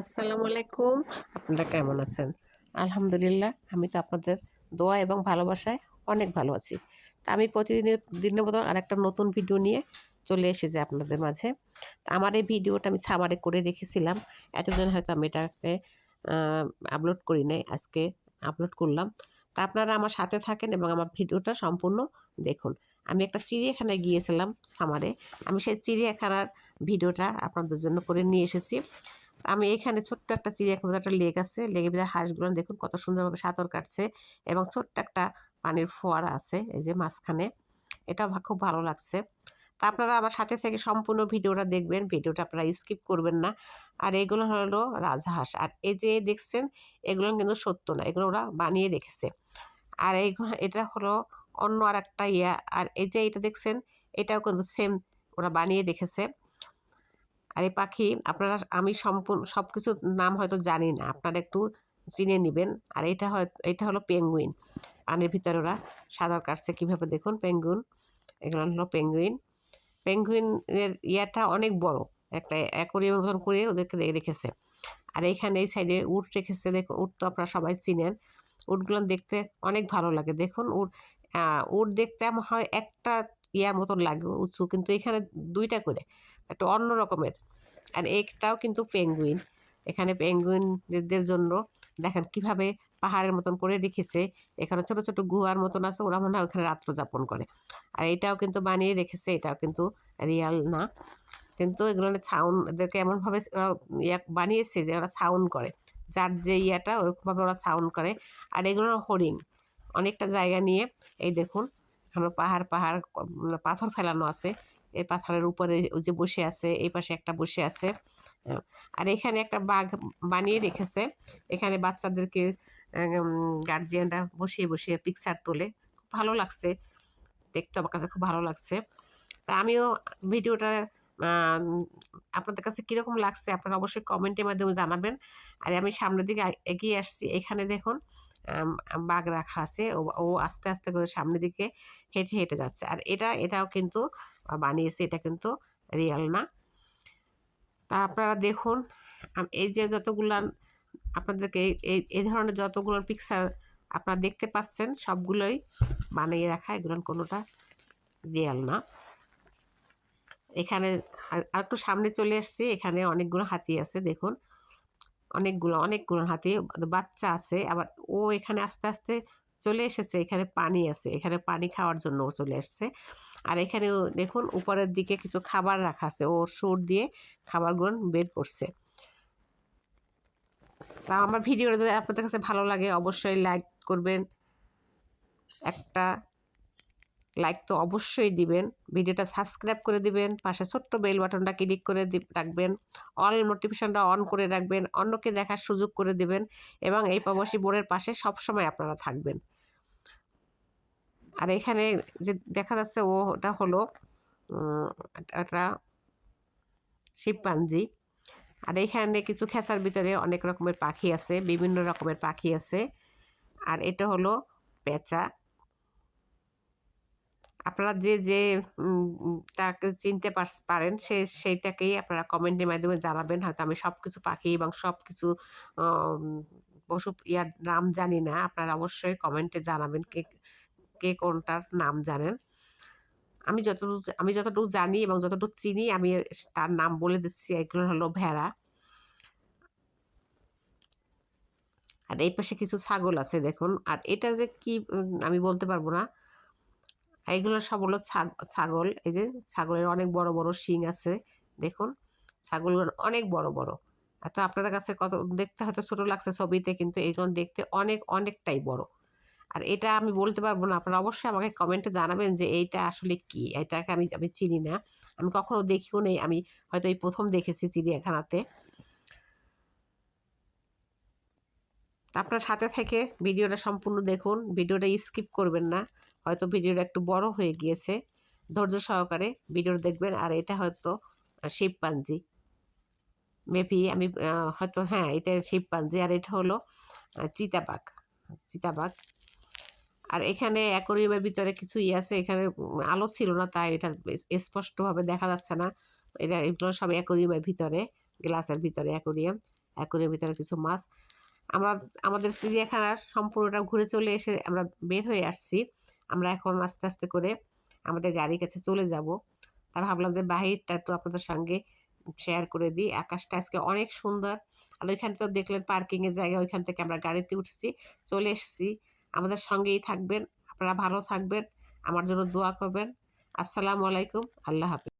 আসসালামু আলাইকুম। আপনারা কেমন আছেন? আলহামদুলিল্লাহ, আমি তো আপনাদের দোয়া এবং ভালোবাসায় অনেক ভালো আছি। তা আমি প্রতিদিনের দিনের মতন আরেকটা নতুন ভিডিও নিয়ে চলে এসেছি আপনাদের মাঝে। আমার এই ভিডিওটা আমি ছামারে করে রেখেছিলাম। এতদিন হয়তো আমি এটাকে আপলোড করি নাই, আজকে আপলোড করলাম। তা আপনারা আমার সাথে থাকেন এবং আমার ভিডিওটা সম্পূর্ণ দেখুন। আমি একটা চিড়িয়াখানায় গিয়েছিলাম সামারে। আমি সেই চিড়িয়াখানার ভিডিওটা আপনাদের জন্য করে নিয়ে এসেছি। আমি এখানে ছোট্ট একটা চিড়িয়াখানা একটা লেক আছে। লেগের ভিতরে হাঁসগুলো দেখুন কত সুন্দরভাবে সাঁতর কাটছে এবং ছোট্ট একটা পানির ফোয়ারা আছে, এই যে মাঝখানে। এটা ভা- খুব ভালো লাগছে। তা আপনারা আমার সাথে থেকে সম্পূর্ণ ভিডিওটা দেখবেন, ভিডিওটা আপনারা স্কিপ করবেন না। আর এগুলো হলো রাজহাঁস। আর এই যে দেখছেন, এগুলো কিন্তু সত্য না, এগুলো ওরা বানিয়ে রেখেছে। আর এইগুলো এটা হলো অন্য আর একটা ইয়া। আর এই যে এটা দেখছেন, এটাও কিন্তু সেম ওরা বানিয়ে রেখেছে। আর এই পাখি, আপনারা আমি সম্পূর্ণ সব কিছুর নাম হয়তো জানি না। আপনারা একটু চিনে নেবেন। আর এটা হয়, এটা হলো পেঙ্গুইন। পানির ভিতরে ওরা সাঁতার কাটছে। কীভাবে দেখুন? পেঙ্গুইন, এগুলো হলো পেঙ্গুইন। পেঙ্গুইনের ইয়াটা অনেক বড়। একটা অ্যাকোরিয়ামের মতন করে ওদেরকে রেখেছে। আর এইখানে এই সাইডে উট রেখেছে। দেখুন উট তো আপনারা সবাই চিনেন। উটগুলো দেখতে অনেক ভালো লাগে। দেখুন, উট উট দেখতে হয় একটা ইয়ার মতন লাগে, উঁচু। কিন্তু এখানে দুইটা করে। একটা অন্য রকমের। আর একটাও কিন্তু পেঙ্গুইন এখানে পেঙ্গুইনদের জন্য দেখেন কীভাবে পাহাড়ের মতন করে রেখেছে। এখানে ছোট ছোট গুহার মতন আছে, ওরা মনে হয় ওখানে রাত্র যাপন করে। আর এটাও কিন্তু বানিয়ে রেখেছে, এটাও কিন্তু রিয়াল না। কিন্তু এগুলো ছাউন, এদেরকে এমনভাবে ইয়া বানিয়েছে যে ওরা ছাউন করে। যার যে ইয়াটা, ওরকমভাবে ওরা ছাউন করে। আর এগুলো হরিণ। অনেকটা জায়গা নিয়ে, এই দেখুন, এখানে পাহাড় পাহাড় পাথর ফেলানো আছে। এই পাথরের উপরে ওই যে বসে আছে এই পাশে একটা বসে আছে। আর এখানে একটা বাঘ বানিয়ে রেখেছে। এখানে বাচ্চাদেরকে গার্জিয়ানরা বসিয়ে বসিয়ে পিকচার তোলে। খুব ভালো লাগছে। দেখতে আমার কাছে খুব ভালো লাগছে। তা আমিও ভিডিওটা আপনাদের কাছে কীরকম লাগছে আপনারা অবশ্যই কমেন্টের মাধ্যমে জানাবেন। আর আমি সামনের দিকে এগিয়ে আসছি। এখানে দেখুন বাঘ রাখা আছে। ও আস্তে আস্তে করে সামনের দিকে হেঁটে হেঁটে যাচ্ছে। আর এটা, এটাও কিন্তু বানিয়েছে, এটা কিন্তু রিয়াল না। তা আপনারা দেখুন এই যে যতগুলান আপনাদেরকে এই- এই ধরনের যতগুলো পিকচার আপনারা দেখতে পাচ্ছেন, সবগুলোই বানিয়ে রাখা। এগুলো কোনোটা রিয়াল না। এখানে আর একটু সামনে চলে এসেছি এখানে অনেকগুলো হাতি আছে, দেখুন। অনেকগুলো অনেকগুলো হাতি বাচ্চা আছে। আবার ও এখানে আস্তে আস্তে চলে এসেছে, এখানে পানি আছে। এখানে পানি খাওয়ার জন্য ও চলে এসেছে। আর এখানে দেখুন, উপরের দিকে কিছু খাবার রাখা আছে। ও সুর দিয়ে খাবারগুলো বের করছে। তা আমার ভিডিওটা যদি আপনাদের কাছে ভালো লাগে, অবশ্যই লাইক করবেন। একটা লাইক তো অবশ্যই দিবেন। ভিডিওটা সাবস্ক্রাইব করে দিবেন। পাশে ছোট্ট বেল বাটনটা ক্লিক করে রাখবেন। অল নোটিফিকেশনটা অন করে রাখবেন। অন্যকে দেখার সুযোগ করে দিবেন। এবং এই প্রবাসী বোর্ডের পাশে সবসময় আপনারা থাকবেন। আর এখানে যে দেখা যাচ্ছে ও ওটা হলো একটা শিবপাঞ্জি আর এখানে কিছু খেসার ভিতরে অনেক রকমের পাখি আছে, বিভিন্ন রকমের পাখি আছে। আর এটা হলো পেঁচা। আপনারা যে যে তাকে চিনতে পারেন, সে, সেইটাকেই আপনারা কমেন্টের মাধ্যমে জানাবেন। হয়তো আমি সব কিছু পাখি এবং সব কিছু পশু ইয়ার নাম জানি না। আপনারা অবশ্যই কমেন্টে জানাবেন কে কে কোনটার নাম জানেন। আমি যতটুকু আমি যতটুকু জানি এবং যতটুকু চিনি, আমি তার নাম বলে দিচ্ছি। এগুলো হলো ভেড়া। আর এই পাশে কিছু ছাগল আছে, দেখুন। আর এটা যে কি আমি বলতে পারব না। এইগুলো সব হলো ছাগ- ছাগল। এই যে ছাগলের অনেক বড় বড় শিং আছে, দেখুন। ছাগলগুলো অনেক বড় বড়। তো আপনাদের কাছে কত, দেখতে হয়তো ছোটো লাগছে ছবিতে, কিন্তু এইগুলো দেখতে অনেক, অনেকটাই বড়। আর এটা আমি বলতে পারব না, আপনারা অবশ্যই আমাকে কমেন্টে জানাবেন যে এইটা আসলে কি? এটাকে আমি আমি চিনি না। আমি কখনো দেখিও নেই, আমি হয়তো এই প্রথম দেখেছি চিড়িয়াখানাতে। আপনার সাথে থেকে ভিডিওটা সম্পূর্ণ দেখুন, ভিডিওটা স্কিপ করবেন না। হয়তো ভিডিওটা একটু বড় হয়ে গিয়েছে। ধৈর্য সহকারে ভিডিও দেখবেন। আর এটা হয়তো শিবপাঞ্জি মেপি আমি হয়তো হ্যাঁ এটা শিবপাঞ্জি আর এটা হলো চিতাবাঘ। চিতাবাঘ। আর এখানে অ্যাকোরিয়ামের ভিতরে কিছু ইয়ে আছে। এখানে আলো ছিল না, তাই এটা স্পষ্টভাবে দেখা যাচ্ছে না। এটা, এগুলো সব অ্যাকোরিয়ামের ভিতরে, গ্লাসের ভিতরে অ্যাকোরিয়াম। অ্যাকুরিয়ামের ভিতরে কিছু মাছ। আমরা, আমাদের চিড়িয়াখানার সম্পূর্ণটা ঘুরে চলে এসে আমরা বের হয়ে আসছি। আমরা এখন আস্তে আস্তে করে আমাদের গাড়ির কাছে চলে যাব। তার ভাবলাম যে বাহিরটা একটু আপনাদের সঙ্গে শেয়ার করে দিই। আকাশটা আজকে অনেক সুন্দর। আর ওইখানে তো দেখলেন পার্কিংয়ের জায়গা, ওইখান থেকে আমরা গাড়িতে উঠছি, চলে এসেছি। আমাদের সঙ্গেই থাকবেন, আপনারা ভালো থাকবেন। আমার জন্য দোয়া করবেন। আসসালামু আলাইকুম, আল্লাহ হাফিজ।